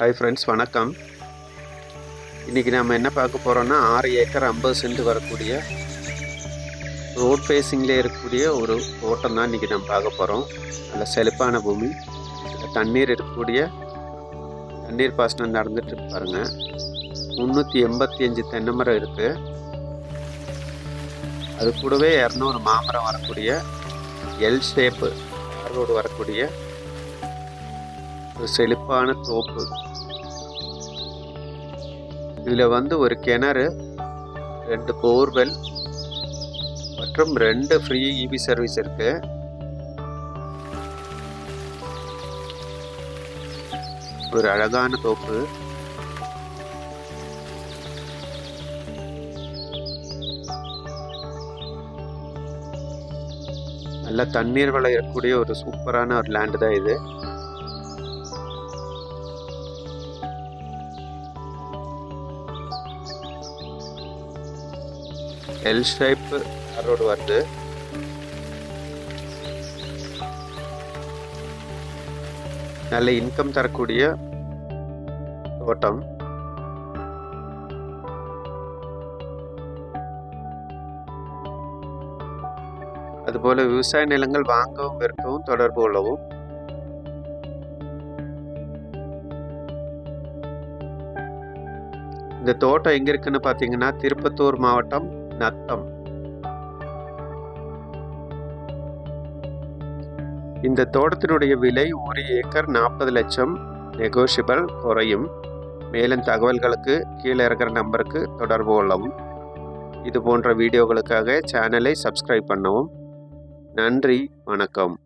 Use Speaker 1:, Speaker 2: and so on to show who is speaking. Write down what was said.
Speaker 1: Hi friends வணக்கம். இன்றைக்கி நம்ம என்ன பார்க்க போகிறோன்னா ஆறு ஏக்கர் ஐம்பது சென்ட் வரக்கூடிய ரோட் ஃபேஸிங்கில் இருக்கக்கூடிய ஒரு தோட்டம் தான் இன்றைக்கி நம்ம பார்க்க போகிறோம் நல்ல செழிப்பான பூமி தண்ணீர் இருக்கக்கூடிய தண்ணீர் பாசனம் நடந்துட்டு பாருங்கள் பாருங்க. முந்நூற்றி எண்பத்தி அஞ்சு தென்னை மரம் இருக்குது அது கூடவே இரநூறு மாமரம் வரக்கூடிய எல் ஷேப்பு ரோடு வரக்கூடிய ஒரு செழிப்பான தோப்பு. இதில் வந்து ஒரு கிணறு ரெண்டு போர்வெல் மற்றும் ரெண்டு ஃப்ரீ இபி சர்வீஸ் இருக்கு. ஒரு அழகான தோப்பு. நல்ல தண்ணீர் விளையக்கூடிய ஒரு சூப்பரான ஒரு லேண்டு தான் இது. எல் ஷேப் ரோடு வருது. நல்ல இன்கம் தரக்கூடிய தோட்டம். அதுபோல விவசாய நிலங்கள் வாங்கவும் விற்கவும் தொடர்பு கொள்ளவும் இந்த தோட்டம் எங்க இருக்குன்னு பாத்தீங்கன்னா திருப்பத்தூர் மாவட்டம் நத்தம். இந்த தோட்டத்தினுடைய விலை ஒரு ஏக்கர் நாற்பது லட்சம் நெகோஷியபிள் குறையும். மேலும் தகவல்களுக்கு கீழே இருக்கிற நம்பருக்கு தொடர்பு கொள்ளவும். இது போன்ற வீடியோகளுக்காக சேனலை சப்ஸ்கிரைப் பண்ணவும். நன்றி வணக்கம்.